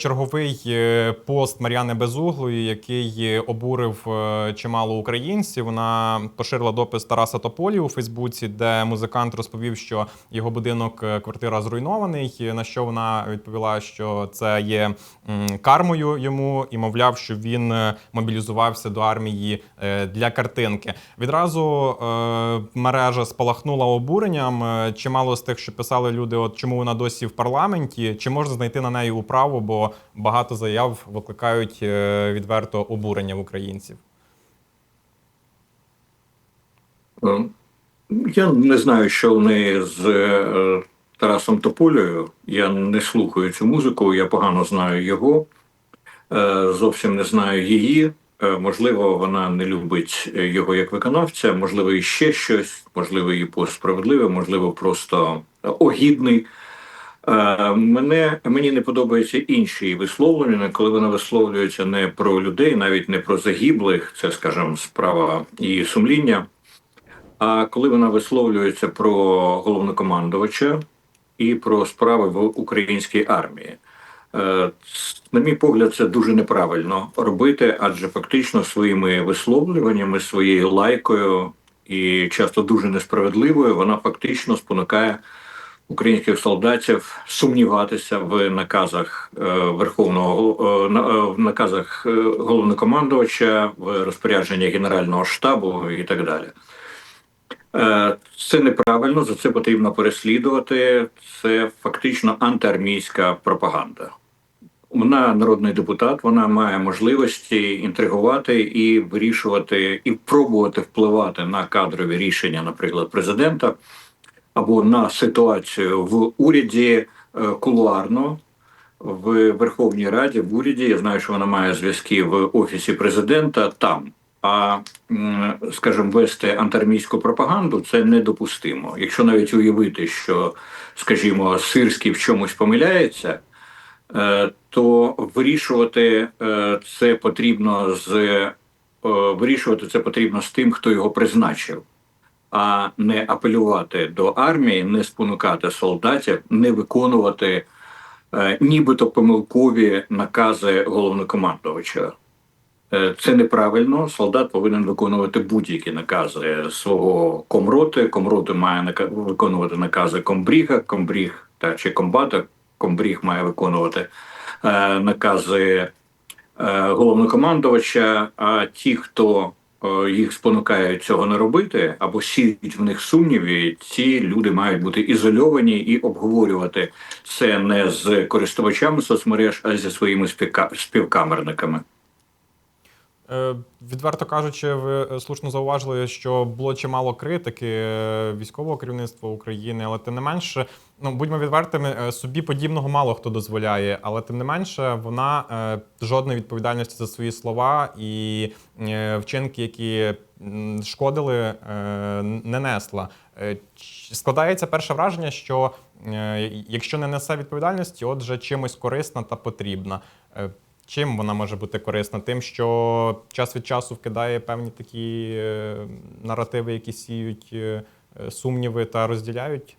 Черговий е, пост Мар'яни Безуглої, який е, обурив е, чимало українців. Вона поширила допис Тараса Тополі у Фейсбуці, де музикант розповів, що його будинок квартира зруйнований. На що вона відповіла, що це є кармою йому, і мовляв, що він мобілізувався до армії для картинки. Відразу мережа спалахнула обуренням. Чимало з тих, що писали люди, от чому вона досі в парламенті, чи можна знайти на неї управу, бо багато заяв викликають е, відверто обурення в українців. Е, Я не знаю, що в неї з е, Тарасом Тополею. Я не слухаю цю музику, я погано знаю його, Е, зовсім не знаю її. Можливо, вона не любить його як виконавця, можливо, і ще щось, можливо, її пост справедливий, можливо, просто огідний. Е, Мене мені не подобаються інші висловлення, коли вона висловлюється не про людей, навіть не про загиблих, це, скажімо, справа її сумління. А коли вона висловлюється про головнокомандувача і про справи в українській армії, Е, на мій погляд, це дуже неправильно робити, адже фактично своїми висловлюваннями, своєю лайкою і часто дуже несправедливою, вона фактично спонукає українських солдатів сумніватися в наказах е, верховного е, е, в наказах головнокомандувача, в розпорядженні Генерального штабу і так далі. Це неправильно, за це потрібно переслідувати. Це фактично антиармійська пропаганда. Вона народний депутат, вона має можливості інтригувати і вирішувати, і пробувати впливати на кадрові рішення, наприклад, президента або на ситуацію в уряді е, кулуарно. В Верховній Раді, в уряді, я знаю, що вона має зв'язки в офісі президента там. А скажімо, вести антиармійську пропаганду це недопустимо. Якщо навіть уявити, що, скажімо, Сирський в чомусь помиляється, е, то вирішувати е, це потрібно з вирішувати це потрібно з тим, хто його призначив, а не апелювати до армії, не спонукати солдатів, не виконувати е, нібито помилкові накази головнокомандувача. Е, Це неправильно. Солдат повинен виконувати будь-які накази свого комроти. Комроти має нака- виконувати накази комбріга, комбріг та чи комбата. Комбріг має виконувати е, накази е, головнокомандувача. А ті, хто їх спонукають цього не робити, або сіють в них сумніви, ці люди мають бути ізольовані і обговорювати це не з користувачами соцмереж, а зі своїми співка- співкамерниками. Е, Відверто кажучи, ви е, слушно зауважили, що було чимало критики е, військового керівництва України, але тим не менше, ну будьмо відвертими, собі подібного мало хто дозволяє, але тим не менше, вона жодної відповідальності за свої слова і вчинки, які шкодили, не несла. Складається перше враження, що якщо не несе відповідальності, отже, чимось корисна та потрібна. Чим вона може бути корисна? Тим, що час від часу вкидає певні такі е, наративи, які сіють е, е, сумніви та розділяють.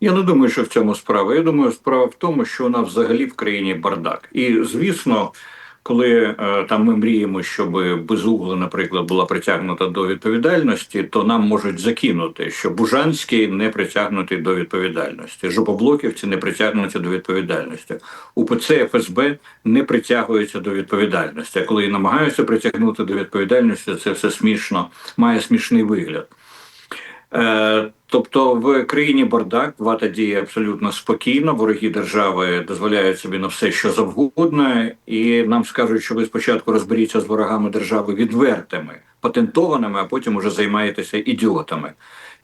Я не думаю, що в цьому справа. Я думаю, справа в тому, що вона взагалі в країні бардак. І звісно, коли е, там ми мріємо, щоб безугла, наприклад, була притягнута до відповідальності, то нам можуть закинути, що Бужанський не притягнутий до відповідальності, жопоблоківці не притягнуті до відповідальності. УПЦ ФСБ не притягується до відповідальності. А коли намагаються притягнути до відповідальності, це все смішно, має смішний вигляд. Е, Тобто в країні бардак влада діє абсолютно спокійно. Вороги держави дозволяють собі на все, що завгодно, і нам скажуть, що ви спочатку розберіться з ворогами держави відвертими, патентованими, а потім уже займаєтеся ідіотами.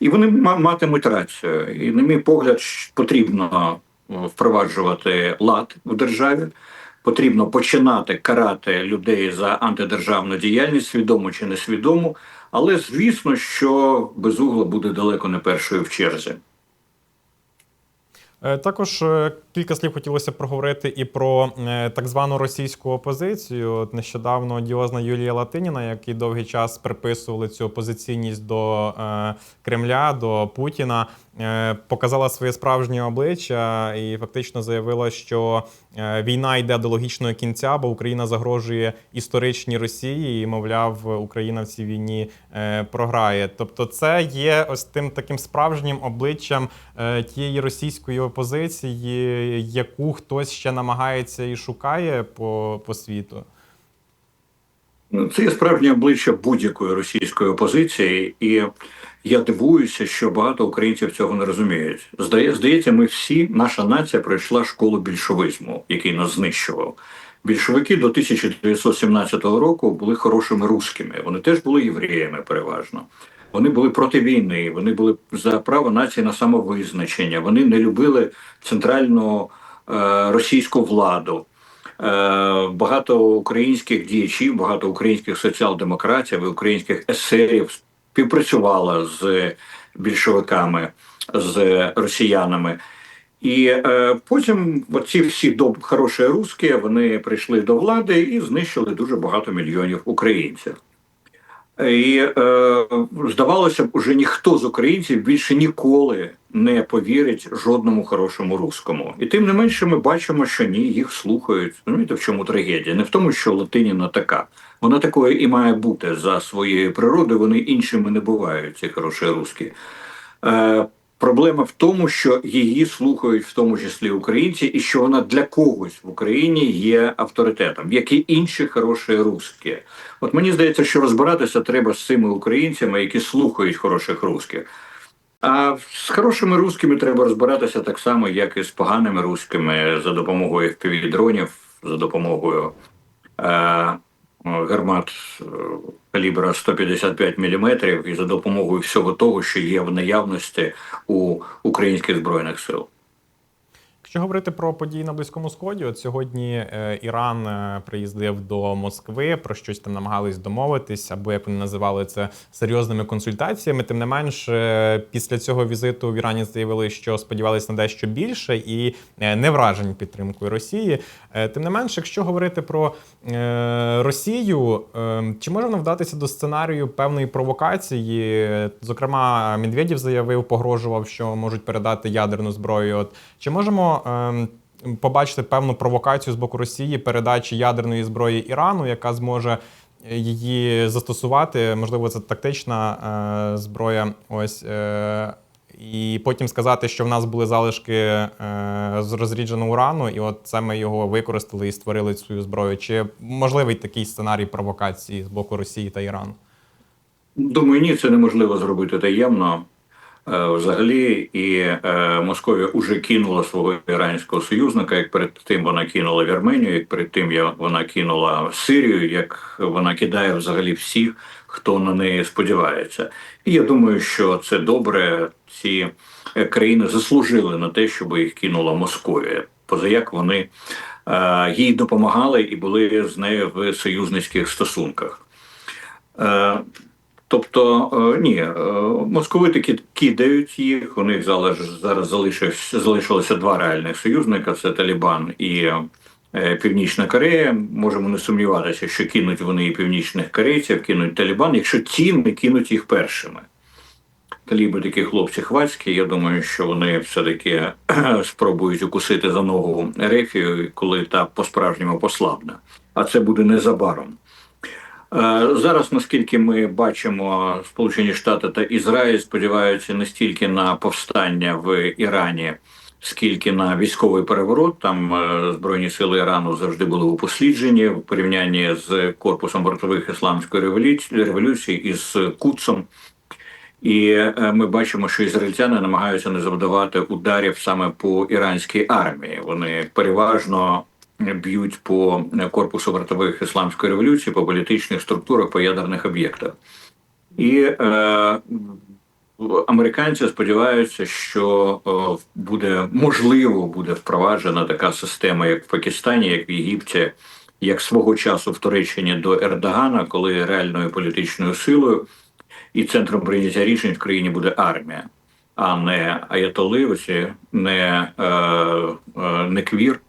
І вони ма- матимуть рацію. І, на мій погляд, потрібно е, впроваджувати лад в державі. Потрібно починати карати людей за антидержавну діяльність, свідомо чи несвідомо. Але звісно, що безугла буде далеко не першою в черзі. Е, Також е, кілька слів хотілося проговорити і про е, так звану російську опозицію. Нещодавно одіозна Юлія Латиніна, який довгий час приписували цю опозиційність до Кремля, до Путіна. Е, показала своє справжнє обличчя і фактично заявила, що е, війна йде до логічного кінця, бо Україна загрожує історичній Росії, і мовляв, Україна в цій війні е, програє. Тобто, це є ось тим таким справжнім обличчям тієї російської опозиції, яку хтось ще намагається і шукає по, по світу. Ну, Це є справжнє обличчя будь-якої російської опозиції, і я дивуюся, що багато українців цього не розуміють. Здає, здається, ми всі, наша нація пройшла школу більшовизму, який нас знищував. Більшовики до 1917 року були хорошими русскими. Вони теж були євреями переважно. Вони були проти війни, вони були за право нації на самовизначення. Вони не любили центральну е, російську владу. Е, багато українських діячів, багато українських соціал-демократів і українських есерів співпрацювала з більшовиками, з росіянами. І е, потім оці всі доб хороші русські вони прийшли до влади і знищили дуже багато мільйонів українців. І е, здавалося б, уже ніхто з українців більше ніколи не повірить жодному хорошому рускому. І тим не менше, ми бачимо, що ні, їх слухають. Розумієте, в чому трагедія? Не в тому, що Латиніна така. Вона такою і має бути за своєю природою. Вони іншими не бувають, ці хороші русські. Е, Проблема в тому, що її слухають в тому числі українці, і що вона для когось в Україні є авторитетом, як і інші хороші русські. От мені здається, що розбиратися треба з цими українцями, які слухають хороших русських. А з хорошими русскими треба розбиратися так само, як і з поганими русскими за допомогою FPV-дронів, за допомогою е, гармат е, калібра 155 мм і за допомогою всього того, що є в наявності у українських збройних сил. Якщо говорити про події на Близькому Сході, от сьогодні е, Іран е, приїздив до Москви, про щось там намагались домовитись, або як вони називали це серйозними консультаціями. Тим не менш, е, після цього візиту в Ірані заявили, що сподівалися на дещо більше і не вражені підтримкою Росії. Тим не менш, якщо говорити про Росію, чи може вона вдатися до сценарію певної провокації? Зокрема, Медведєв заявив, погрожував, що можуть передати ядерну зброю. От чи можемо ем, побачити певну провокацію з боку Росії передачі ядерної зброї Ірану, яка зможе її застосувати? Можливо, це тактична е, зброя. Ось. Е, і потім сказати, що в нас були залишки е, з розрідженого урану, і от це ми його використали і створили свою зброю. Чи можливий такий сценарій провокації з боку Росії та Ірану? Думаю, ні, це неможливо зробити таємно. Е, Взагалі, і е, Московія вже кинула свого іранського союзника, як перед тим вона кинула Вірменію, як перед тим вона кинула Сирію, як вона кидає взагалі всіх, хто на неї сподівається. І я думаю, що це добре. Ці е, країни заслужили на те, щоб їх кинула Московія. Позаяк вони е, їй допомагали і були з нею в союзницьких стосунках. Тобто е, ні, е, московити кидають їх. У них зараз, залишилось, залишилося два реальних союзника: це Талібан і е, Північна Корея. Можемо не сумніватися, що кинуть вони і північних корейців, кинуть Талібан, якщо ті не кинуть їх першими. Таліби такі хлопці хвацькі. Я думаю, що вони все-таки спробують укусити за ногу Ерефію, коли та по-справжньому послабне. А це буде незабаром. Е, Зараз, наскільки ми бачимо, Сполучені Штати та Ізраїль сподіваються не стільки на повстання в Ірані, скільки на військовий переворот. Там е, збройні сили Ірану завжди були упосліджені в порівнянні з корпусом вартових ісламської революції, революції із Куцом. І е, ми бачимо, що ізраїльтяни намагаються не завдавати ударів саме по іранській армії. Вони переважно б'ють по корпусу вартових ісламської революції, по політичних структурах, по ядерних об'єктах. І е, американці сподіваються, що е, буде можливо буде впроваджена така система, як в Пакистані, як в Єгипті, як свого часу в Туреччині до Ердогана, коли реальною політичною силою і центром прийняття рішень в країні буде армія, а не аятоли, не, е, е, не квір.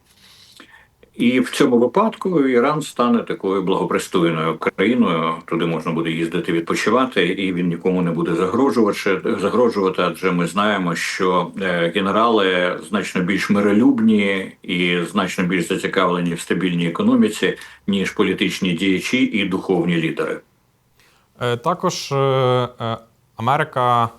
І в цьому випадку Іран стане такою благопристойною країною. Туди можна буде їздити відпочивати, і він нікому не буде загрожувати. загрожувати адже ми знаємо, що е, генерали значно більш миролюбні і значно більш зацікавлені в стабільній економіці, ніж політичні діячі і духовні лідери. Е, Також е, Америка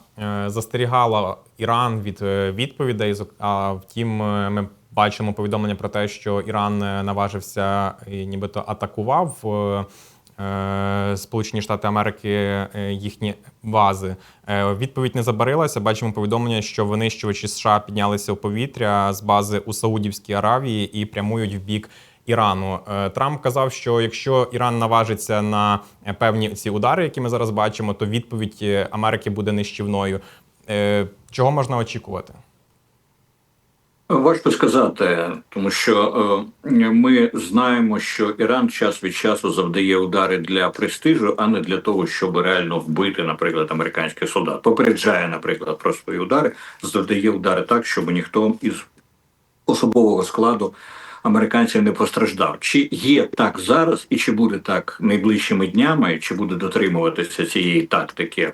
застерігала Іран від відповідей. А втім, ми бачимо повідомлення про те, що Іран е, наважився і нібито атакував е, е, Сполучені Штати Америки їхні бази. Відповідь не забарилася. Бачимо повідомлення, що винищувачі США піднялися в повітря з бази у Саудівській Аравії і прямують в бік Ірану. Трамп казав, що якщо Іран наважиться на певні ці удари, які ми зараз бачимо, то відповідь Америки буде нищівною. Чого можна очікувати? Важко сказати, тому що е, ми знаємо, що Іран час від часу завдає удари для престижу, а не для того, щоб реально вбити, наприклад, американських солдат. Попереджає, наприклад, про свої удари, завдає удари так, щоб ніхто із особового складу американців не постраждав. Чи є так зараз, і чи буде так найближчими днями, чи буде дотримуватися цієї тактики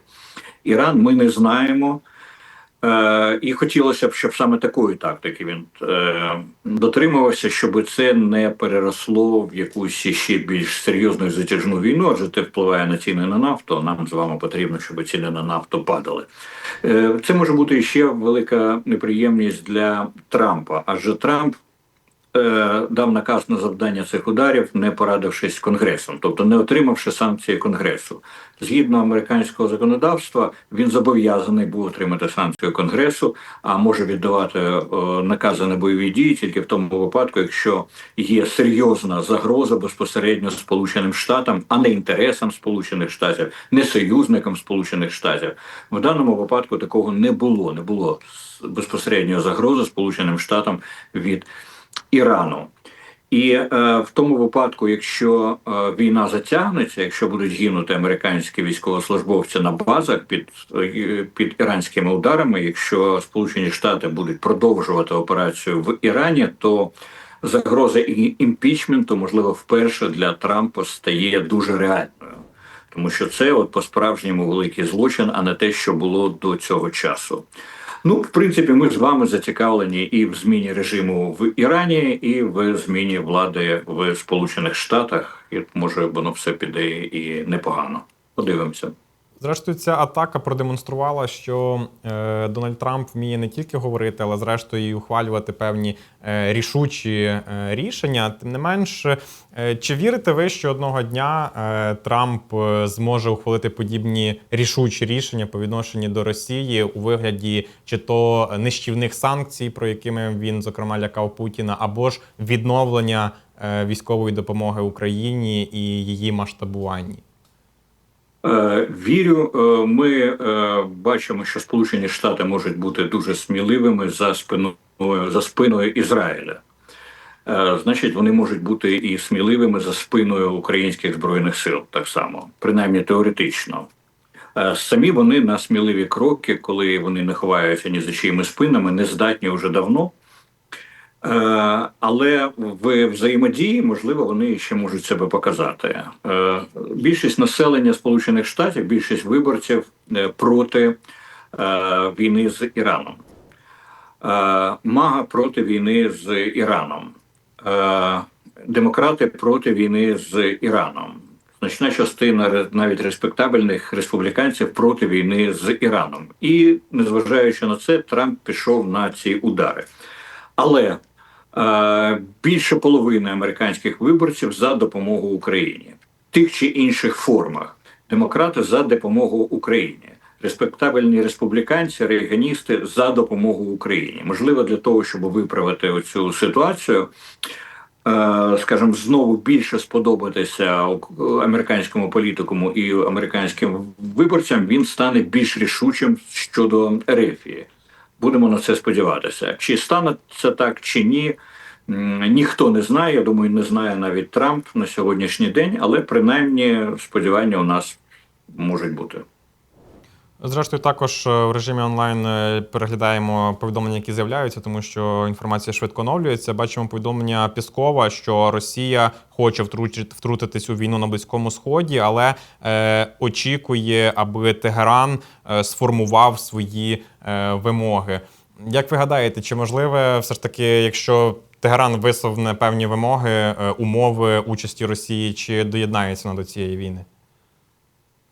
Іран? Ми не знаємо. Е, і хотілося б, щоб саме такої тактики він е, дотримувався, щоб це не переросло в якусь ще більш серйозну і затяжну війну, адже це впливає на ціни на нафту. Нам з вами потрібно, щоб ціни на нафту падали. Е, це може бути ще велика неприємність для Трампа, адже Трамп. Е, Дав наказ на завдання цих ударів, не порадившись з конгресом, тобто не отримавши санкції конгресу. Згідно американського законодавства, він зобов'язаний був отримати санкцію конгресу, а може віддавати е, накази на бойові дії тільки в тому випадку, якщо є серйозна загроза безпосередньо Сполученим Штатам, а не інтересам Сполучених Штатів, не союзникам Сполучених Штатів. В даному випадку такого не було. Не було безпосередньої загрози Сполученим Штатам від Ірану. І е, в тому випадку, якщо е, війна затягнеться, якщо будуть гинути американські військовослужбовці на базах під, е, під іранськими ударами, якщо Сполучені Штати будуть продовжувати операцію в Ірані, то загроза імпічменту, можливо, вперше для Трампа стає дуже реальною, тому що це от по-справжньому великий злочин, а не те, що було до цього часу. Ну, в принципі, ми з вами зацікавлені і в зміні режиму в Ірані, і в зміні влади в Сполучених Штатах. І може воно все піде і непогано. Подивимося. Зрештою, ця атака продемонструвала, що е, Дональд Трамп вміє не тільки говорити, але зрештою і ухвалювати певні е, рішучі е, рішення. Тим не менш, е, чи вірите ви, що одного дня е, Трамп е, зможе ухвалити подібні рішучі рішення по відношенню до Росії у вигляді чи то нищівних санкцій, про якими він зокрема лякав Путіна, або ж відновлення е, військової допомоги Україні і її масштабуванні? Е, Вірю, е, ми е, бачимо, що Сполучені Штати можуть бути дуже сміливими за спиною за спиною Ізраїля. Значить, вони можуть бути і сміливими за спиною українських збройних сил, так само, принаймні теоретично. Самі вони на сміливі кроки, коли вони не ховаються ні за чиїми спинами, не здатні вже давно. Е, Але в взаємодії, можливо, вони ще можуть себе показати. Е, Більшість населення Сполучених Штатів, більшість виборців е, проти війни з Іраном. Мага проти війни з Іраном. Демократи проти війни з Іраном. Значна частина навіть респектабельних республіканців проти війни з Іраном. І незважаючи на це, Трамп пішов на ці удари. Але більше половини американських виборців за допомогу Україні в тих чи інших формах. Демократи за допомогу Україні. Респектабельні республіканці, рейганісти за допомогу Україні. Можливо, для того, щоб виправити оцю ситуацію, е, скажімо, знову більше сподобатися американському політикуму і американським виборцям, він стане більш рішучим щодо Ерефії. Будемо на це сподіватися. Чи стане це так, чи ні, ніхто не знає. Я думаю, не знає навіть Трамп на сьогоднішній день, але принаймні сподівання у нас можуть бути. Зрештою, також е, в режимі онлайн е, переглядаємо повідомлення, які з'являються, тому що інформація швидко оновлюється. Бачимо повідомлення Піскова, що Росія хоче втрутитись у війну на Близькому Сході, але е, очікує, аби Тегеран е, сформував свої е, вимоги. Як ви гадаєте, чи можливе все ж таки, якщо Тегеран висувне певні вимоги, умови участі Росії, чи доєднається вона до цієї війни?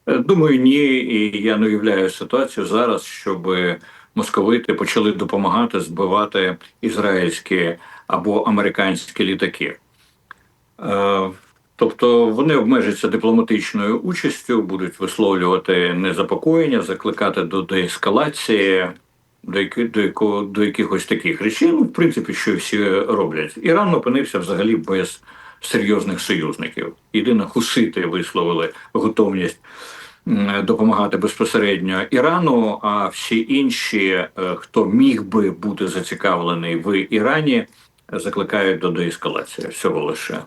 Е, Думаю, ні, і я не уявляю ситуацію зараз, щоб московити почали допомагати збивати ізраїльські або американські літаки. Е, Тобто вони обмежаться дипломатичною участю, будуть висловлювати незапокоєння, закликати до деескалації, до, до, до якихось таких речей. Ну, в принципі, що всі роблять. Іран опинився взагалі без серйозних союзників. Єдине, хусити висловили готовність допомагати безпосередньо Ірану, а всі інші, е, хто міг би бути зацікавлений в Ірані, закликають до деескалації всього лише.